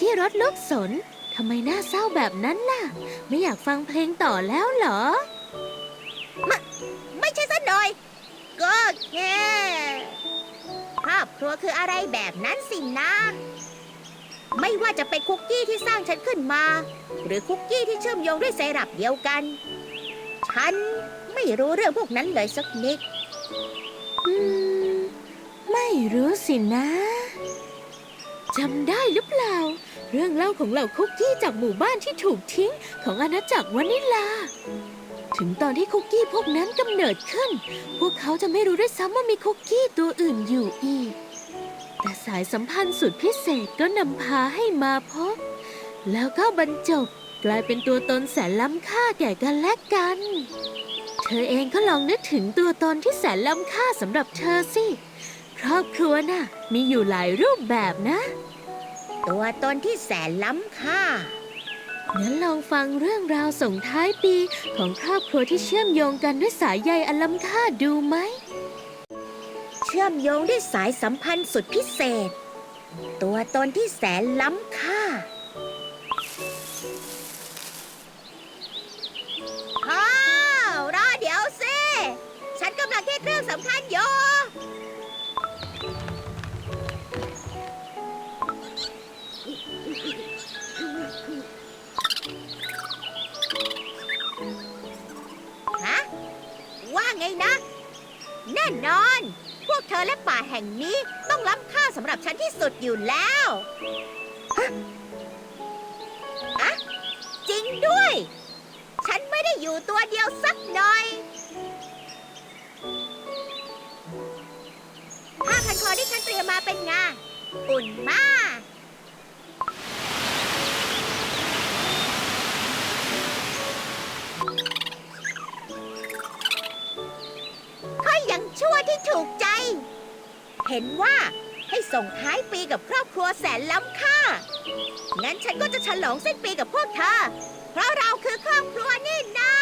กี้รถลูกสนทำไมหน้าเศร้าแบบนั้นล่ะ ไม่อยากฟังเพลงต่อแล้วเหรอไม่ใช่ซะหน่อย ก็แค่ครอบครัวคืออะไรแบบนั้นสินะ ไม่ว่าจะเป็นคุกกี้ที่สร้างฉันขึ้นมา หรือคุกกี้ที่เชื่อมโยงด้วยไซรัปเดียวกัน ฉันไม่รู้เรื่องพวกนั้นเลยสักนิด อืม ไม่รู้สินะ จำได้หรือเปล่า เรื่องเล่าของเหล่าคุกกี้จากหมู่บ้านที่ถูกทิ้งของอาณาจักรวานิลา ถึงตอนที่คุกกี้พวกนั้นกำเนิดขึ้น พวกเขาจะไม่รู้ด้วยซ้ำว่ามีคุกกี้ตัวอื่นอยู่อีก แต่สายสัมพันธ์สุดพิเศษก็นำพาให้มาพบ แล้วก็บรรจบกลายเป็นตัวตนแสนล้ำค่าแก่กันและกัน เธอเองก็ลองนึกถึงตัวตนที่แสนล้ำค่าสำหรับเธอสิ ครอบครัวน่ะ มีอยู่หลายรูปแบบนะ ตัวตนที่แสนล้ำค่า งั้นลองฟังเรื่องราวส่งท้ายปีของครอบครัวที่เชื่อมโยงกันด้วยสายใยอันล้ำค่าดูไหม เชื่อมโยงด้วยสายสัมพันธ์สุดพิเศษ ตัวตนที่แสนล้ำค่าอ้าวรอเดี๋ยวสิ ฉันกำลังคิดเรื่องสำคัญ ฮะ ว่าไงนะ แน่นอน พวกเธอและป่าแห่งนี้ต้องล้ำค่าสำหรับฉันที่สุดอยู่แล้วฮะอะจริงด้วย ฉันไม่ได้อยู่ตัวเดียวสักหน่อยผ้าพันคอที่ฉันเตรียมมาเป็นไงา อุ่นมาก ยังชั่วที่ถูกใจ เห็นว่าให้ส่งท้ายปีกับครอบครัวแสนล้ำค่า งั้นฉันก็จะฉลองสิ้นปีกับพวกเธอ เพราะเราคือครอบครัวนี่นา